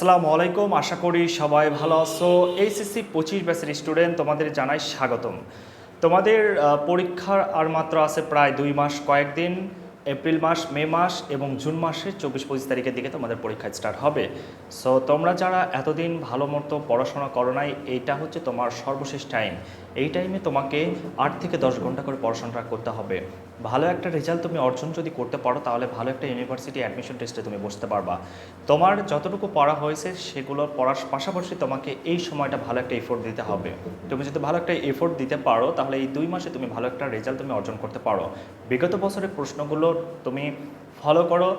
আসসালামু আলাইকুম, আশা করি সবাই ভালো আছো। এইচএসসি পঁচিশ ব্যাচের স্টুডেন্ট তোমাদের জানাই স্বাগতম। তোমাদের পরীক্ষার আর মাত্র আছে প্রায় দুই মাস কয়েকদিন। এপ্রিল মাস, মে মাস এবং জুন মাসের চব্বিশ পঁচিশ তারিখের দিকে তোমাদের পরীক্ষা স্টার্ট হবে। সো তোমরা যারা এতদিন ভালো মতো পড়াশোনা করো নাই, এইটা হচ্ছে তোমার সর্বশেষ টাইম এই টাইমে তোমাকে আট থেকে দশ ঘণ্টা করে পড়াশোনাটা করতে হবে। ভালো একটা রেজাল্ট তুমি অর্জন যদি করতে পারো, তাহলে ভালো একটা ইউনিভার্সিটি অ্যাডমিশন টেস্টে তুমি বসতে পারবা। তোমার যতটুকু পড়া হয়েছে, সেগুলো পড়ার পাশাপাশি তোমাকে এই সময়টা ভালো একটা এফোর্ট দিতে হবে। তুমি যদি ভালো একটা এফোর্ট দিতে পারো, তাহলে এই দুই মাসে তুমি ভালো একটা রেজাল্ট তুমি অর্জন করতে পারো। বিগত বছরের প্রশ্নগুলো তুমি ফলো করো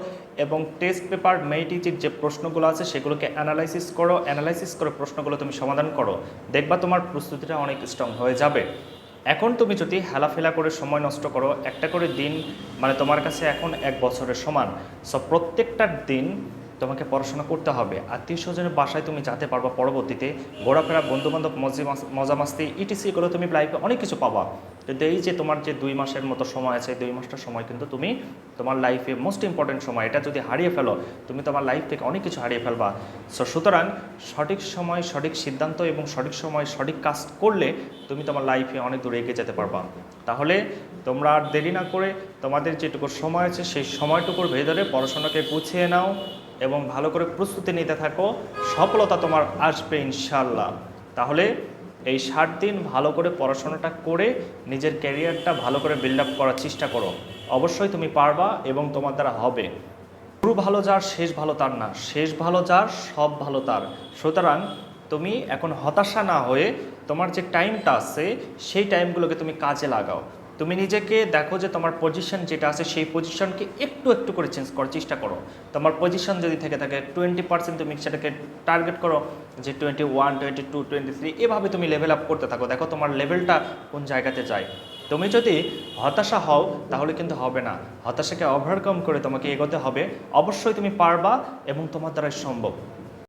এবং টেস্ট পেপার মেইটিজির যে প্রশ্নগুলো আছে সেগুলোকে অ্যানালাইসিস করো অ্যানালাইসিস করে প্রশ্নগুলো তুমি সমাধান করো, দেখবা তোমার প্রস্তুতিটা অনেক স্ট্রং হয়ে যাবে। এখন তুমি যদি হেলাফেলা করে সময় নষ্ট করো, একটা করে দিন মানে তোমার কাছে এখন এক বছরের সমান। সো প্রত্যেকটা দিন তোমাকে পড়াশোনা করতে হবে। আত্মীয় স্বজনের বাসায় তুমি যেতে পারবা। পরবর্তীতে ঘোরাফেরা, বন্ধুবান্ধব, মজি মাস- মজা মাস্তি ইটিসি করে তুমি লাইফে অনেক কিছু পাবা। কিন্তু এই যে তোমার যে দুই মাসের মতো সময় আছে, দুই মাসটার সময় কিন্তু তুমি তোমার লাইফে মোস্ট ইম্পর্টেন্ট সময়। এটা যদি হারিয়ে ফেলো, তুমি তোমার লাইফ থেকে অনেক কিছু হারিয়ে ফেলবা। সো সুতরাং সঠিক সময়, সঠিক সিদ্ধান্ত এবং সঠিক সময়, সঠিক কাজ করলে তুমি তোমার লাইফে অনেক দূরে এগিয়ে যেতে পারবা। তাহলে তোমরা আর দেরি না করে তোমাদের যেটুকু সময় আছে, সেই সময়টুকুর ভেতরে পড়াশোনাকে গুছিয়ে নাও এবং ভালো করে প্রস্তুতি নিতে থাকো। সফলতা তোমার আসবে ইনশাল্লাহ তাহলে এই ষাট দিন ভালো করে পড়াশোনাটা করে নিজের ক্যারিয়ারটা ভালো করে বিল্ড আপ করার চেষ্টা করো। অবশ্যই তুমি পারবা এবং তোমার দ্বারা হবে। শুরু ভালো যার, শেষ ভালো তার না। শেষ ভালো যার, সব ভালো তার। সুতরাং তুমি এখন হতাশা না হয়ে তোমার যে টাইমটা আছে, সেই টাইমগুলোকে তুমি কাজে লাগাও। তুমি নিজেকে দেখো যে তোমার পজিশন যেটা আছে, সেই পজিশনকে একটু একটু করে চেঞ্জ করার চেষ্টা করো। তোমার পজিশন যদি থেকে থাকে টোয়েন্টি পার্সেন্ট তুমি সেটাকে টার্গেট করো যে twenty one twenty two twenty three এভাবে তুমি লেভেল আপ করতে থাকো। দেখো তোমার লেভেলটা কোন জায়গাতে যায়। তুমি যদি হতাশা হও, তাহলে কিন্তু হবে না। হতাশাকে ওভারকাম করে তোমাকে এগোতে হবে। অবশ্যই তুমি পারবা এবং তোমার দ্বারা সম্ভব।